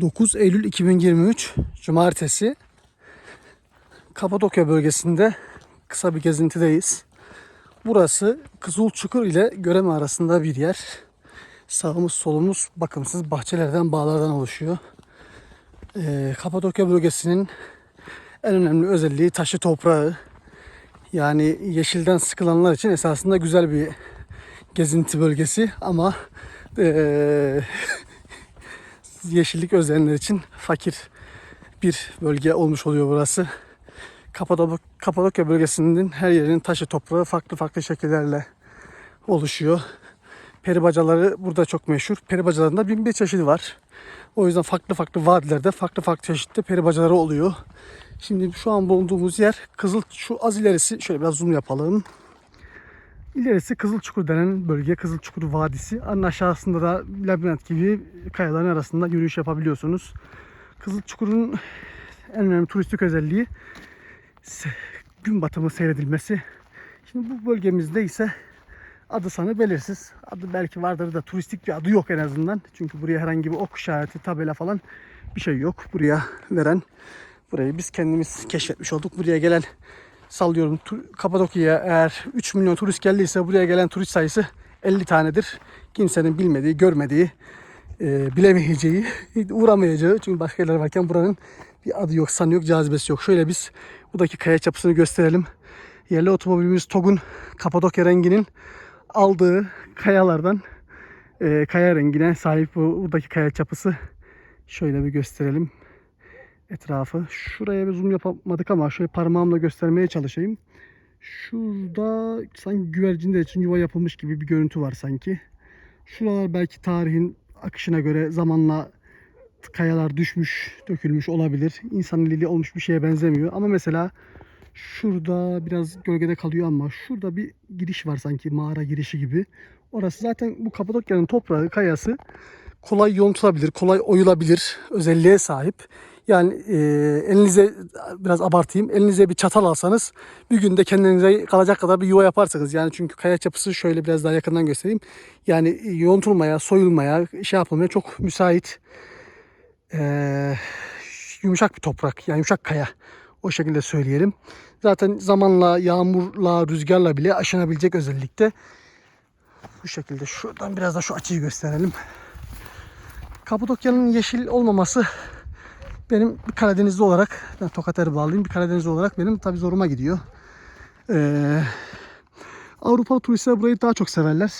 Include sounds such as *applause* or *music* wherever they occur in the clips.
9 Eylül 2023 Cumartesi Kapadokya bölgesinde kısa bir gezintideyiz. Burası Kızılçukur ile Göreme arasında bir yer. Sağımız solumuz bakımsız bahçelerden bağlardan oluşuyor. Ee, Kapadokya bölgesinin en önemli özelliği taşı toprağı. Yani yeşilden sıkılanlar için esasında güzel bir gezinti bölgesi ama eee, *laughs* yeşillik özleyenler için fakir bir bölge olmuş oluyor burası. Kapadokya, bölgesinin her yerinin taşı toprağı farklı farklı şekillerle oluşuyor. Peribacaları burada çok meşhur. Peribacalarında bin bir çeşidi var. O yüzden farklı farklı vadilerde farklı farklı çeşitli peribacaları oluyor. Şimdi şu an bulunduğumuz yer Kızıl şu az ilerisi şöyle biraz zoom yapalım. İlerisi Kızılçukur denen bölge, Kızılçukur Vadisi. Anın aşağısında da labirent gibi kayaların arasında yürüyüş yapabiliyorsunuz. Kızılçukur'un en önemli turistik özelliği gün batımı seyredilmesi. Şimdi bu bölgemizde ise adı sanı belirsiz. Adı belki vardır da turistik bir adı yok en azından. Çünkü buraya herhangi bir ok işareti, tabela falan bir şey yok. Buraya veren burayı biz kendimiz keşfetmiş olduk. Buraya gelen sallıyorum Kapadokya'ya eğer 3 milyon turist geldiyse buraya gelen turist sayısı 50 tanedir. Kimsenin bilmediği, görmediği, e, bilemeyeceği, *laughs* uğramayacağı. Çünkü başka yerler varken buranın bir adı yok, sanı yok, cazibesi yok. Şöyle biz buradaki kaya çapısını gösterelim. Yerli otomobilimiz TOG'un Kapadokya renginin aldığı kayalardan e, kaya rengine sahip bu buradaki kaya çapısı. Şöyle bir gösterelim etrafı. Şuraya bir zoom yapamadık ama şöyle parmağımla göstermeye çalışayım. Şurada sanki güvercinler için yuva yapılmış gibi bir görüntü var sanki. Şuralar belki tarihin akışına göre zamanla kayalar düşmüş, dökülmüş olabilir. İnsan eliyle olmuş bir şeye benzemiyor. Ama mesela şurada biraz gölgede kalıyor ama şurada bir giriş var sanki mağara girişi gibi. Orası zaten bu Kapadokya'nın toprağı, kayası kolay yontulabilir, kolay oyulabilir özelliğe sahip. Yani e, elinize biraz abartayım. Elinize bir çatal alsanız bir günde kendinize kalacak kadar bir yuva yaparsınız. Yani çünkü kaya çapısı şöyle biraz daha yakından göstereyim. Yani e, yontulmaya, soyulmaya, şey yapılmaya çok müsait. E, yumuşak bir toprak. Yani yumuşak kaya. O şekilde söyleyelim. Zaten zamanla, yağmurla, rüzgarla bile aşınabilecek özellikte. Bu şekilde şuradan biraz da şu açıyı gösterelim. Kapadokya'nın yeşil olmaması benim bir Karadenizli olarak, ben Tokat Erbağlıyım, bir Karadenizli olarak benim tabii zoruma gidiyor. Ee, Avrupalı turistler burayı daha çok severler.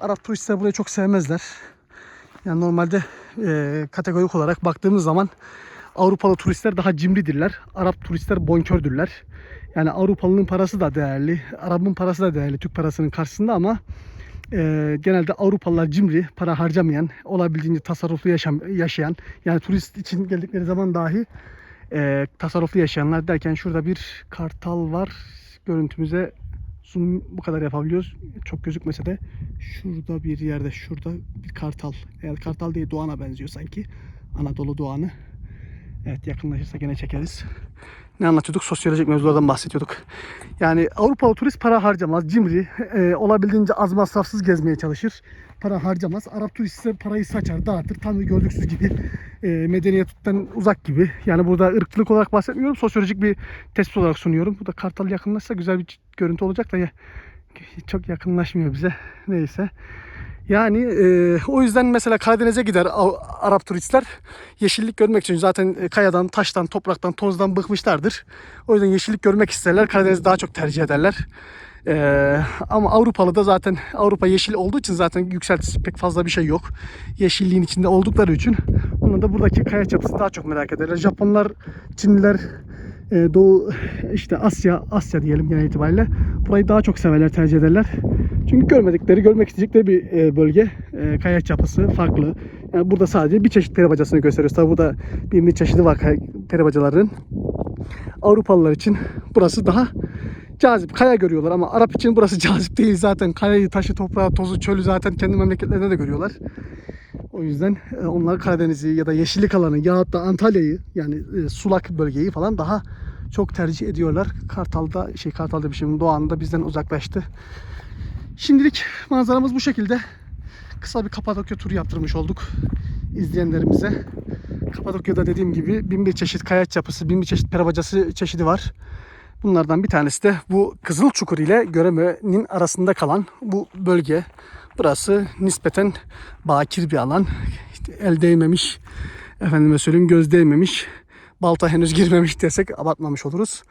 Arap turistler burayı çok sevmezler. Yani normalde e, kategorik olarak baktığımız zaman Avrupalı turistler daha cimridirler. Arap turistler bonkördürler. Yani Avrupalının parası da değerli, Arap'ın parası da değerli Türk parasının karşısında ama e, genelde Avrupalılar cimri, para harcamayan, olabildiğince tasarruflu yaşam, yaşayan, yani turist için geldikleri zaman dahi e, tasarruflu yaşayanlar derken şurada bir kartal var. Görüntümüze zoom bu kadar yapabiliyoruz. Çok gözükmese de şurada bir yerde, şurada bir kartal. Yani kartal değil, doğana benziyor sanki. Anadolu doğanı. Evet yakınlaşırsa gene çekeriz. Ne anlatıyorduk? Sosyolojik mevzulardan bahsediyorduk. Yani Avrupalı turist para harcamaz, cimri, e, olabildiğince az masrafsız gezmeye çalışır. Para harcamaz. Arap turist ise parayı saçar, dağıtır. Tam bir gördüksüz gibi, e, medeniyetten uzak gibi. Yani burada ırkçılık olarak bahsetmiyorum. Sosyolojik bir tespit olarak sunuyorum. Bu da Kartal yakınlaşsa güzel bir görüntü olacak da ya, çok yakınlaşmıyor bize. Neyse. Yani e, o yüzden mesela Karadeniz'e gider Arap turistler yeşillik görmek için zaten e, kayadan, taştan, topraktan, tozdan bıkmışlardır. O yüzden yeşillik görmek isterler. Karadeniz'i daha çok tercih ederler. E, ama Avrupalı da zaten Avrupa yeşil olduğu için zaten yükseltisi pek fazla bir şey yok. Yeşilliğin içinde oldukları için onlar da buradaki kaya çapısını daha çok merak ederler. Japonlar, Çinliler, e, Doğu işte Asya, Asya diyelim genel itibariyle burayı daha çok severler, tercih ederler. Çünkü görmedikleri, görmek isteyecekleri bir e, bölge. E, kaya çapısı farklı. Yani burada sadece bir çeşit peri bacasını gösteriyoruz. Tabi burada bir, bir çeşidi var kaya- peri bacaların. Avrupalılar için burası daha cazip. Kaya görüyorlar ama Arap için burası *laughs* cazip değil zaten. Kayayı, taşı, toprağı, tozu, çölü zaten kendi memleketlerinde de görüyorlar. O yüzden e, onlar Karadeniz'i ya da yeşillik alanı yahut da Antalya'yı yani e, sulak bölgeyi falan daha çok tercih ediyorlar. Kartal'da şey Kartal'da bir şey Doğan'da bizden uzaklaştı. Şimdilik manzaramız bu şekilde. Kısa bir Kapadokya turu yaptırmış olduk. izleyenlerimize. Kapadokya'da dediğim gibi bin bir çeşit kayaç yapısı, bin bir çeşit perabacası çeşidi var. Bunlardan bir tanesi de bu Kızılçukur ile Göreme'nin arasında kalan bu bölge. Burası nispeten bakir bir alan. İşte el değmemiş, efendime söyleyeyim göz değmemiş, balta henüz girmemiş desek abartmamış oluruz.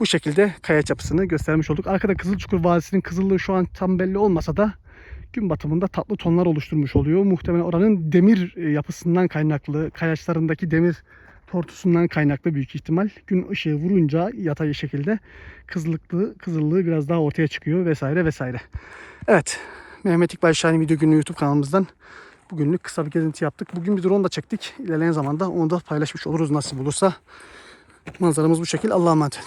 Bu şekilde kaya yapısını göstermiş olduk. Arkada Kızılçukur Vadisi'nin kızıllığı şu an tam belli olmasa da gün batımında tatlı tonlar oluşturmuş oluyor. Muhtemelen oranın demir e, yapısından kaynaklı, kayaçlarındaki demir tortusundan kaynaklı büyük ihtimal. Gün ışığı vurunca yatay şekilde kızılıklı, kızıllığı biraz daha ortaya çıkıyor vesaire vesaire. Evet, Mehmet İkbal Şahin Video Günü YouTube kanalımızdan bugünlük kısa bir gezinti yaptık. Bugün bir drone da çektik. İlerleyen zamanda onu da paylaşmış oluruz nasip olursa. Manzaramız bu şekil. Allah'a emanet.